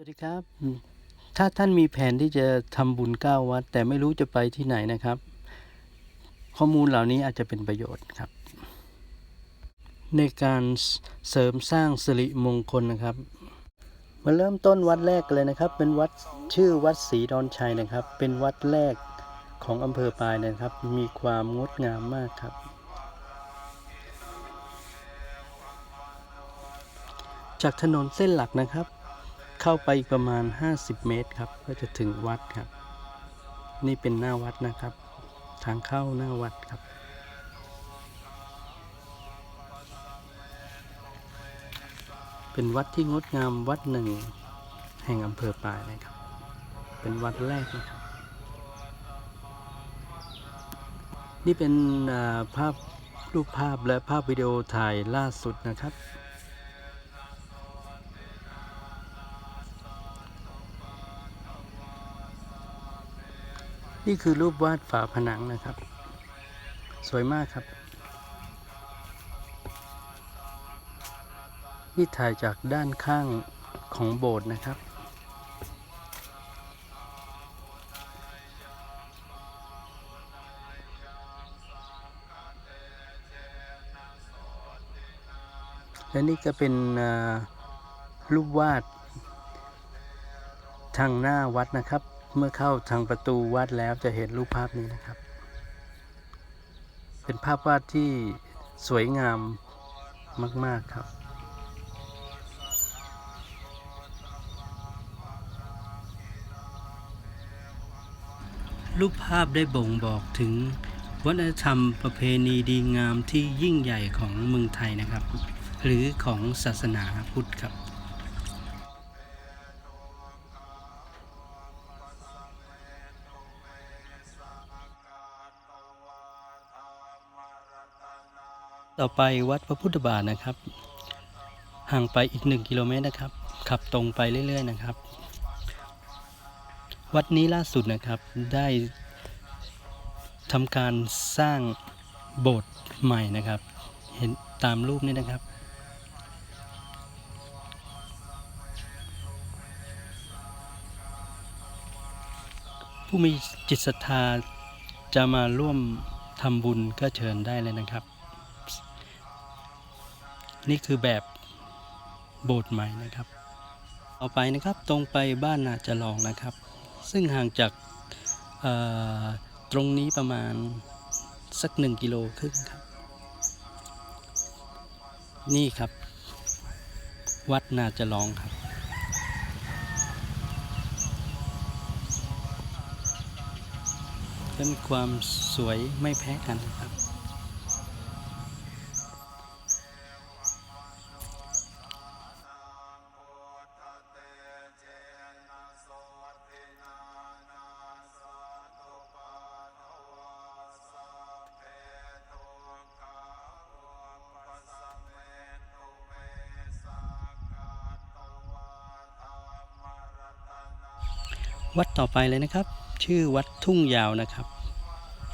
สวัสดีครับ ถ้าท่านมีแผนที่จะทำบุญเก้าวัด แต่ไม่รู้จะไปที่ไหนนะครับ ข้อมูลเหล่านี้อาจจะเป็นประโยชน์ครับ ในการเสริมสร้างสิริมงคลนะครับ มาเริ่มต้นวัดแรกเลยนะครับ เป็นวัดชื่อวัดศรีดอนชัยนะครับ เป็นวัดแรกของอำเภอปายนะครับ มีความงดงามมากครับ จากถนนเส้นหลักนะครับ เข้าไปอีกประมาณ 50 เมตรครับก็จะถึงวัดครับ นี่เป็นหน้าวัดนะครับ ทางเข้าหน้าวัดครับ เป็นวัดที่งดงามวัดหนึ่ง แห่งอำเภอปายนะครับ เป็นวัดแรกนะครับ นี่เป็นภาพรูปภาพและภาพวิดีโอถ่ายล่าสุดนะครับ นี่คือรูปวาดฝาผนังนะครับ สวยมากครับ นี่ถ่ายจากด้านข้างของโบสถ์นะครับ และนี่ก็เป็นรูปวาดทางหน้าวัดนะครับ เมื่อเข้าทางประตูวัดแล้วจะเห็นรูปภาพนี้นะครับ เป็นภาพวาดที่สวยงามมาก ๆ ครับ รูปภาพได้บ่งบอกถึงวัฒนธรรมประเพณีดีงามที่ยิ่งใหญ่ของเมืองไทยนะครับ หรือของศาสนาพุทธครับ ต่อไปวัดพระพุทธบาทนะครับ ห่างไปอีกหนึ่งกิโลเมตรนะครับ ขับตรงไปเรื่อย ๆ นะครับ วัดนี้ล่าสุดนะครับได้ทำการสร้างโบสถ์ใหม่นะครับ เห็นตามรูปนี้นะครับ ผู้มีจิตศรัทธาจะมาร่วมทำบุญก็เชิญได้เลยนะครับ นี่คือแบบโบสถ์ใหม่นะครับ ต่อไปนะครับตรงไปบ้านนาจะลองนะครับ ซึ่งห่างจากตรงนี้ประมาณสักหนึ่งกิโลครึ่งครับ นี่ครับ วัดนาจะลองครับเป็นความสวยไม่แพ้กันครับ วัดต่อไปเลยนะครับ ชื่อวัดทุ่งยาวนะครับ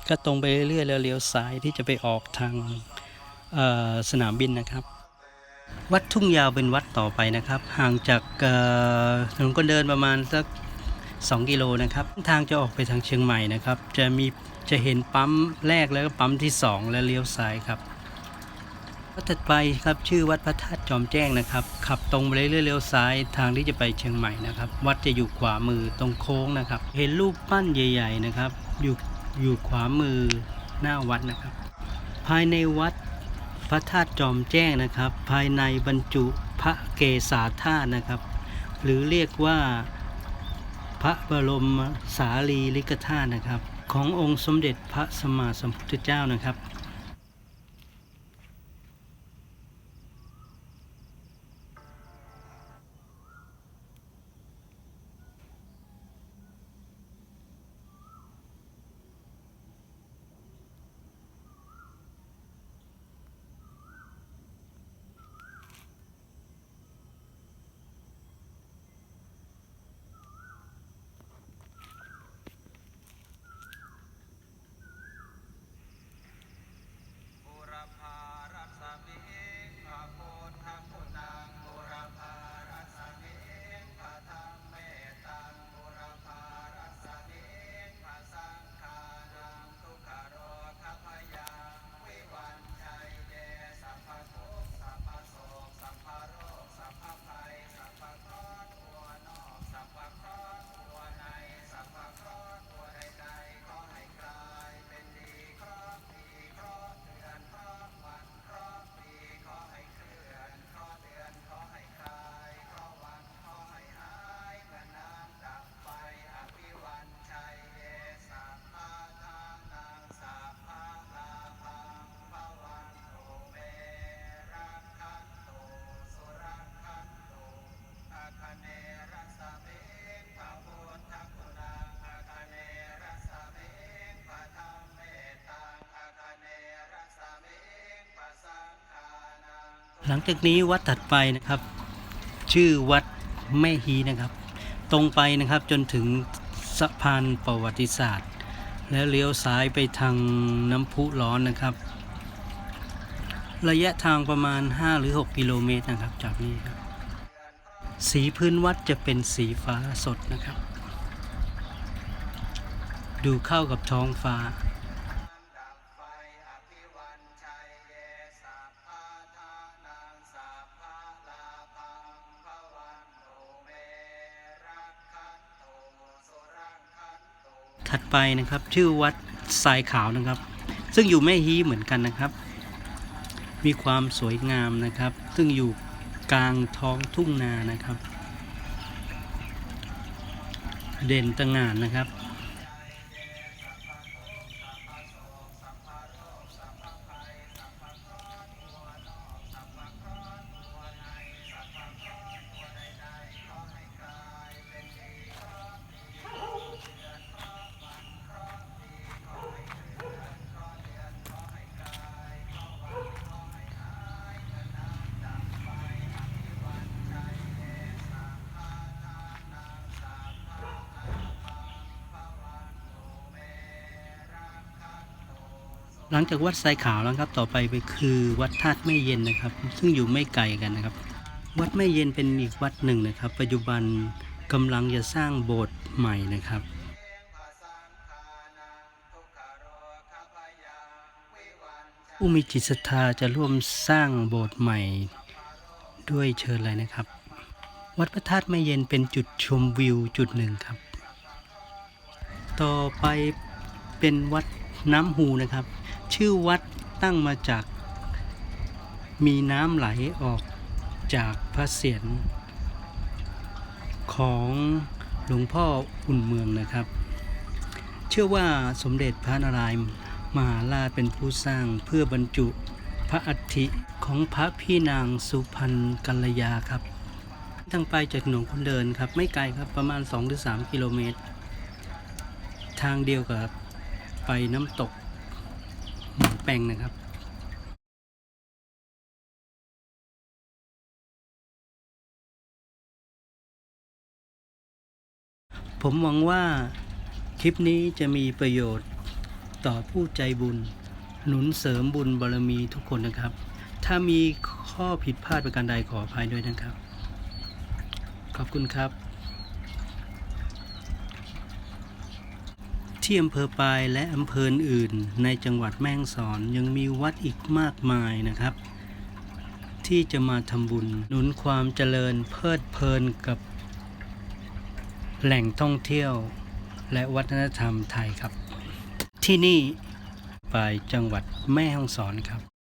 ก็ตรงไปเรื่อยๆแล้วเลี้ยวซ้ายที่จะไปออกทางสนามบินนะครับ วัดทุ่งยาวเป็นวัดต่อไปนะครับ ห่างจากถนนคนเดินประมาณสัก 2 กิโลนะครับทางจะออกไปทางเชียงใหม่นะครับ จะมีจะเห็นปั๊มแรกแล้วก็ปั๊มที่ 2 แล้วเลี้ยวซ้ายครับ วัดถัดไปครับชื่อวัดพระธาตุจอมแจ้งนะครับขับตรงไปเรื่อยๆเลี้ยวซ้ายทางที่จะไปเชียงใหม่นะครับ วัดจะอยู่ขวามือตรงโค้งนะครับ เห็นรูปปั้นใหญ่ ๆนะครับ อยู่อยู่ขวามือหน้าวัดนะครับ ภายในวัดพระธาตุจอมแจ้งนะครับ ภายในบรรจุพระเกศาธาตุนะครับ หรือเรียกว่าพระบรมสารีริกธาตุนะครับ ขององค์สมเด็จพระสัมมาสัมพุทธเจ้านะครับ หลังจากนี้วัดถัดไปนะครับ ชื่อวัดแม่ฮีนะครับ ตรงไปนะครับจนถึงสะพานประวัติศาสตร์ แล้วเลี้ยวซ้ายไปทางน้ำพุร้อนนะครับ ระยะทางประมาณ 5 หรือ 6 กิโลเมตรนะครับ จากนี้ครับ สีพื้นวัดจะเป็นสีฟ้าสดนะครับ ดูเข้ากับท้องฟ้า ไปนะครับ ชื่อวัดทรายขาวนะครับ ซึ่งอยู่แม่ฮีเหมือนกันนะครับ มีความสวยงามนะครับ ซึ่งอยู่กลางท้องทุ่งนานะครับ เด่นตะงานนะครับ หลังจากวัดทรายขาวแล้วครับ ต่อไปไปคือวัดธาตุแม่เย็นนะครับ ซึ่งอยู่ไม่ไกลกันนะครับ วัดแม่เย็นเป็นอีกวัดหนึ่งนะครับ ปัจจุบันกำลังจะสร้างโบสถ์ใหม่นะครับผู้มีจิตศรัทธาจะร่วมสร้างโบสถ์ใหม่ด้วยเชิญเลยนะครับ วัดพระธาตุแม่เย็นเป็นจุดชมวิวจุดหนึ่งครับ ต่อไปเป็นวัดน้ำหูนะครับ ชื่อวัดตั้งมาจาก มีน้ำไหลออกจากพระเศียรของหลวงพ่ออุ่นเมืองนะครับ เชื่อว่าสมเด็จพระนารายณ์มหาราชเป็นผู้สร้างเพื่อบรรจุพระอัฐิของพระพี่นางสุพรรณกัลยาครับ ทางไปจากหนองคนเดินครับ ไม่ไกลครับประมาณ 2-3 กิโลเมตร ทางเดียวกับไปน้ำตก แปงนะครับผมหวังว่าคลิปนี้จะมีประโยชน์ต่อผู้ใจบุญ หนุนเสริมบุญบารมีทุกคนนะครับ ถ้ามีข้อผิดพลาดประการใดขออภัยด้วยนะครับ ขอบคุณครับ ที่อำเภอปายและอำเภออื่นในจังหวัดแม่ฮ่องสอนยังมีวัดอีกมากมายนะครับ ที่จะมาทำบุญหนุนความเจริญเพลิดเพลินกับ แหล่งท่องเที่ยว และวัฒนธรรมไทยครับ ที่นี่ปายจังหวัดแม่ฮ่องสอนครับ